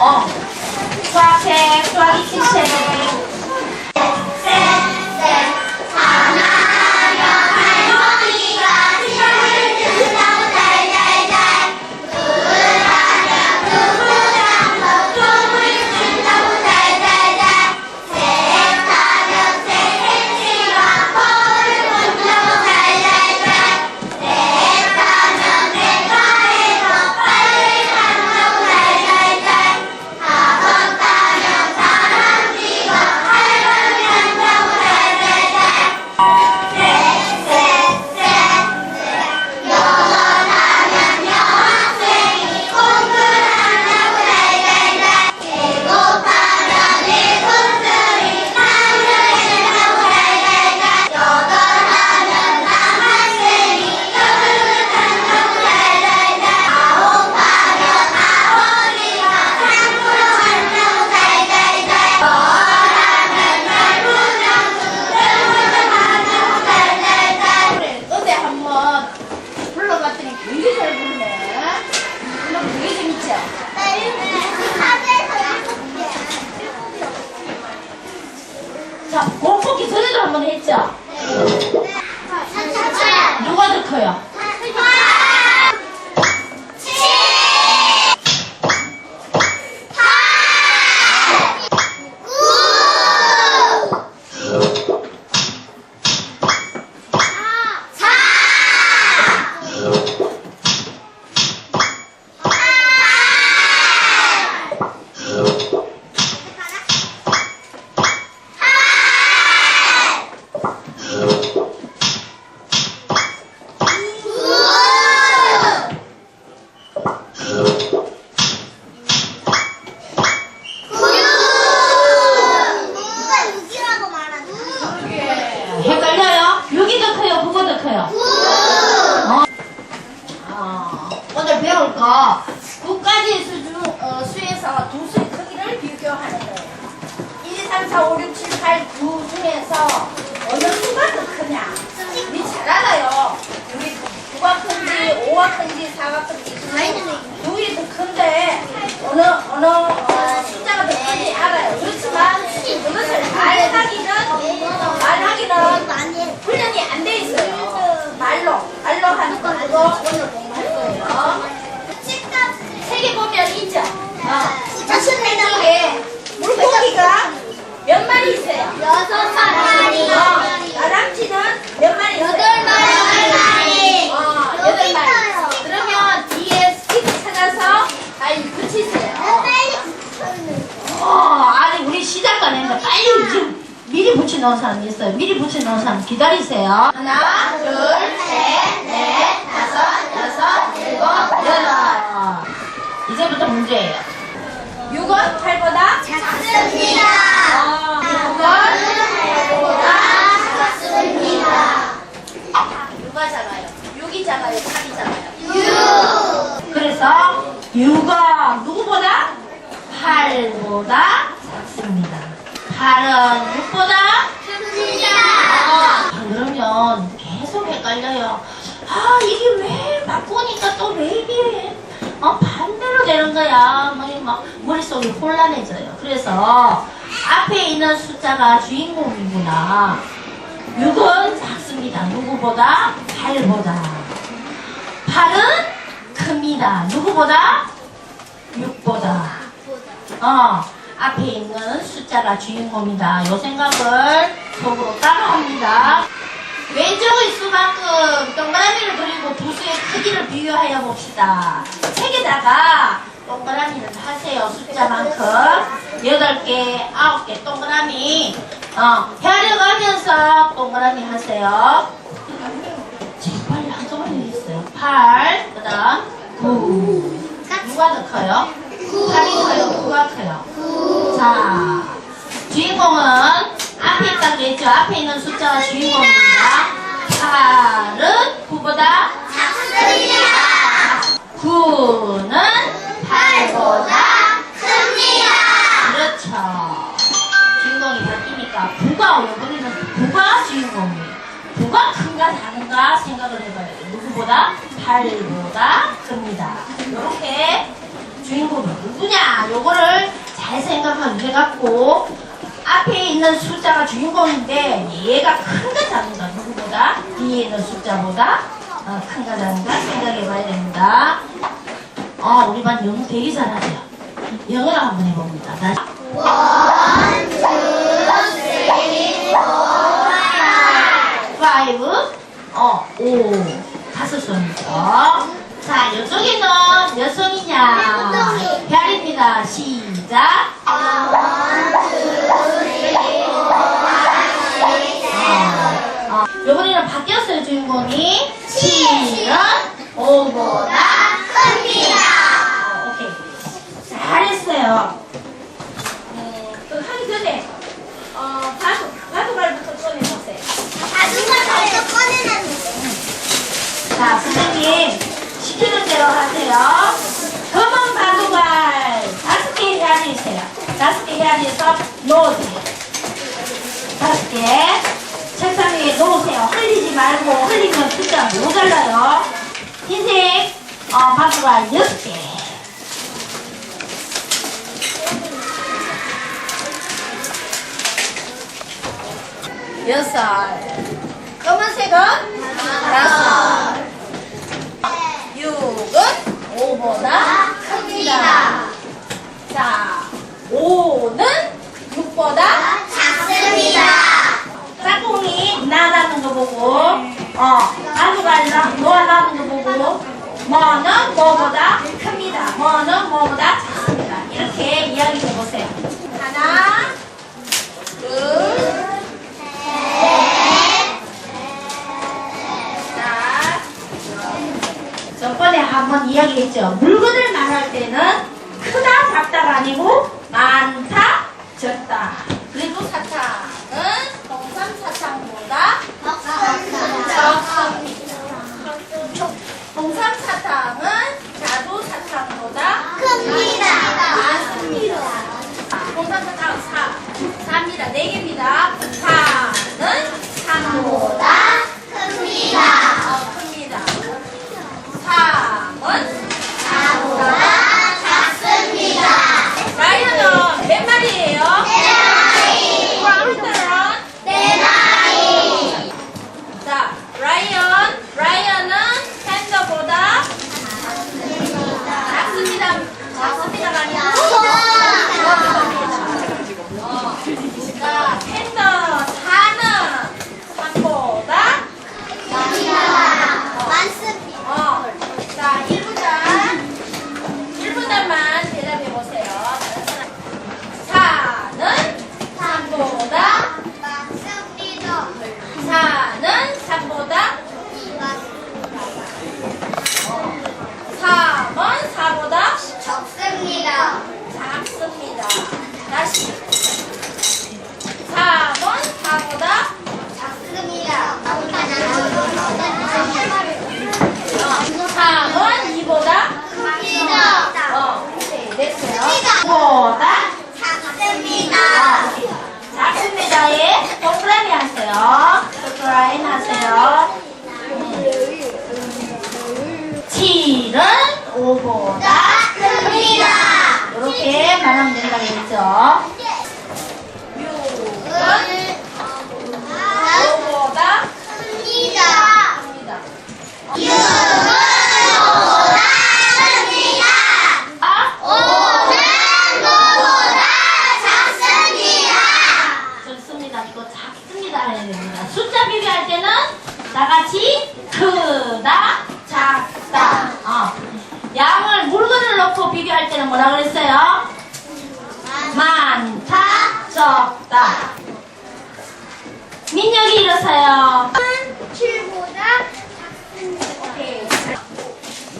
어. 수학책, 붙여놓은 사람 있어요. 미리 붙여놓은 사람 기다리세요. 하나, 둘, 셋, 넷, 다섯, 여섯, 일곱, 여덟. 이제부터 문제예요. 6은 8보다 작습니다. 어, 6은 8보다 누가 작아요? 6이 작아요? 8이 작아요? 그래서 6은 누구보다? 8보다 작습니다. 8은 6보다? 헷갈려요. 아, 이게 왜 바꾸니까 또 왜 이게 어, 반대로 되는 거야. 뭐, 막 머릿속이 혼란해져요. 그래서 앞에 있는 숫자가 주인공이구나. 6은 작습니다. 누구보다? 8보다. 8은 큽니다. 누구보다? 6보다. 어, 앞에 있는 숫자가 주인공이다. 요 생각을 속으로 따라합니다. 왼쪽의 수만큼 동그라미를 그리고 두 수의 크기를 비교하여 봅시다. 책에다가 동그라미를 하세요. 숫자만큼. 8개, 9개 동그라미. 어, 펴려가면서 동그라미 하세요. 제발 한꺼번에 했어요. 8, 그 다음 9. 누가 더 커요? 8이 커요? 9가 커요? 자, 주인공은 앞에 있다고 그랬죠? 앞에 있는 숫자가 주인공입니다. 8은 9보다 9는 8보다 그렇죠. 주인공이 바뀌니까 9가 이번에는 9가 주인공이에요. 9가 큰가 작은가 생각을 해봐야 돼요. 누구보다? 8보다 큽니다. 이렇게 주인공이 누구냐? 요거를 잘 생각하게 해갖고 앞에 있는 숫자가 주인공인데 얘가 큰가 작은가 누구보다 뒤에 있는 숫자보다 어, 큰가 작은가 생각해봐야 됩니다. 아 우리 반 영어 되게 잘하세요. 영어를 한번 해봅니다. 다시. five, 어, 오, 다섯 손이죠. 자, 이쪽에는 몇 손이냐? 별입니다. 시작. 어, 헤아리서 놓으세요. 다섯 개. 책상 위에 놓으세요. 흘리지 말고, 흘리면 숫자 모자라요. 흰색, 어, 바둑알 여섯 개. 여섯. 검은색은 다섯. 육은 오보다 크다. 자, 오는 육보다 짝꿍이 나라는 거 보고, 어, 아주가 노아라는 거 보고, 뭐는 뭐보다 큽니다. 뭐는 뭐보다 작습니다. 이렇게 이야기 해 보세요. 하나, 둘, 자, 저번에 한번 이야기했죠. 물건을 말할 때는 이렇게 말하면 된다고 했죠. 6은 5보다 큽니다. 아, 좋습니다. 이거 작습니다 해야 됩니다. 숫자 비교할 때는 나같이 크다, 작다. 어. 양을 물건을 넣고 비교할 때는 뭐라 그랬어요? 많다, 적다. 민혁이 일어서요. 오케이.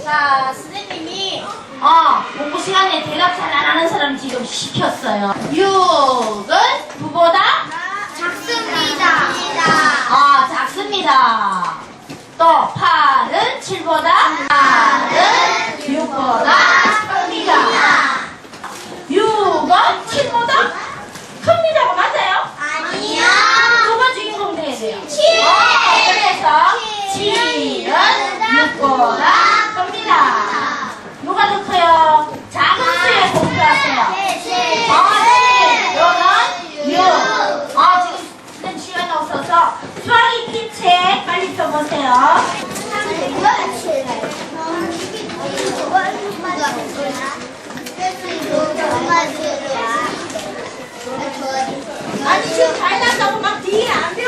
자, 선생님이 어, 공부 시간에 대답 잘 안 하는 사람 지금 시켰어요. 6은 9보다 아, 작습니다. 또 8은 7보다 8은 아, 아, 아, 친구다 큽니다. 6번 친구다 큽니다가 맞아요? 아니요. 누가 주인공 돼야 돼요? 칠. 어, 그래서 칠. 칠은 6보다 큽니다. 누가 더 커요? 작은 수에 공부하세요. 어, 지금 시간 없어서 수학이 핀 책 빨리 펴보세요. 아니 지금 잘 났다고 막 뒤에 안 돼.